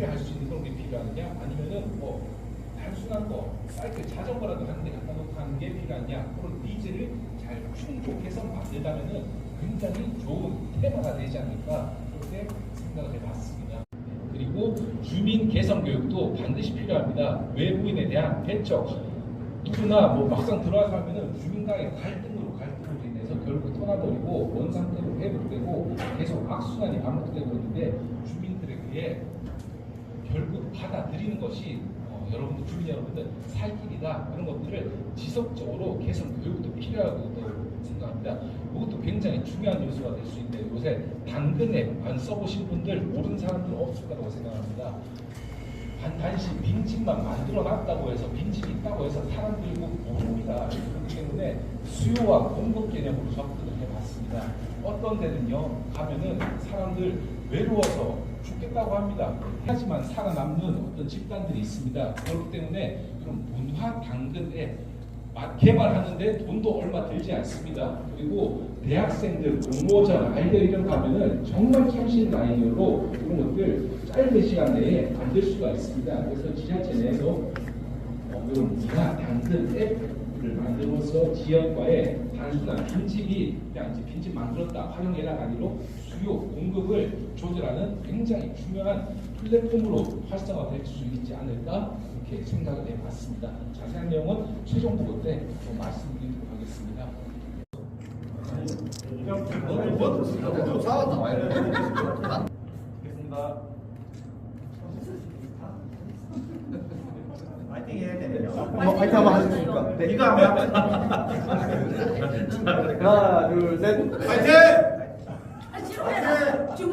일을 할수 있는 그런 게 필요하느냐 아니면은 뭐 단순한 거 사이클 자전거라도 하는 데 갖다 놓고 하는 게 필요하냐 그런 니즈를 잘 충족해서 만들다면은 굉장히 좋은 테마가 되지 않을까 그렇게 생각을 해봤습니다. 그리고 주민 개성 교육도 반드시 필요합니다. 외부인에 대한 배척 누구나 뭐 막상 들어와서 하면은 주민과의 갈등으로 갈등으로 인해서 결국 떠나버리고 원 상태로 회복되고 계속 악순환이 반복되고 있는데 주민들에게 결국 받아들이는 것이 어, 여러분들 주민 여러분들 살 길이다 그런 것들을 지속적으로 개선 교육도 필요하다고 생각합니다. 이것도 굉장히 중요한 요소가 될 수 있는데 요새 당근 앱안 써보신 분들 모르는 사람들 없을 거라고 생각합니다. 단, 단시 빈집만 만들어 놨다고 해서 빈집이 있다고 해서 사람들이 꼭 모릅니다. 그렇기 때문에 수요와 공급 개념으로 접근을 해봤습니다. 어떤 데는요, 가면은 사람들 외로워서 죽겠다고 합니다. 하지만 살아남는 어떤 집단들이 있습니다. 그렇기 때문에 그런 문화 당근 앱 마- 개발하는데 돈도 얼마 들지 않습니다. 그리고 대학생들 공모전 아이디어 이런 거 하면은 정말 참신 아이디어로 이런 것들 짧은 시간 내에 만들 수가 있습니다. 그래서 지자체 내에서 어, 문화 당근 앱을 만들어서 지역과의 단순한 빈집이 이제 빈집 만들었다 활용해라가 아니로 수요 공급을 조절하는 굉장히 중요한 플랫폼으로 활성화될 수 있지 않을까 이렇게 생각을 해봤습니다. 자세한 내용은 최종 보고 때또 말씀드리도록 하겠습니다. 알겠습니다. 파이팅 해야 되네요. 한번 파이팅 한번 하시겠습니까? 네. 이거 한번 하나, 둘, 셋. 파이팅! 아, 싫어요. 지금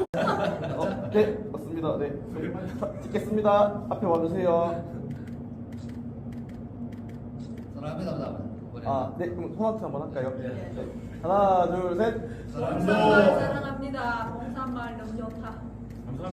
어, 네, 맞습니다. 네. 자, 찍겠습니다. 앞에 와주세요. 아, 네, 그럼 손아트 한번 할까요? 네. 하나, 둘, 셋. 봉사마을 사랑합니다. 봉사마을 너무 좋다.